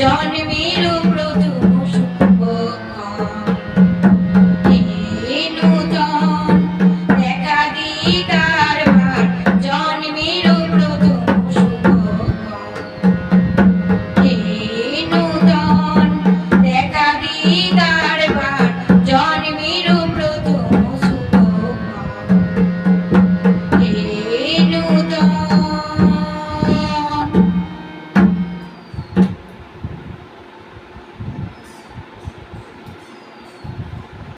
জন্মিল প্রথম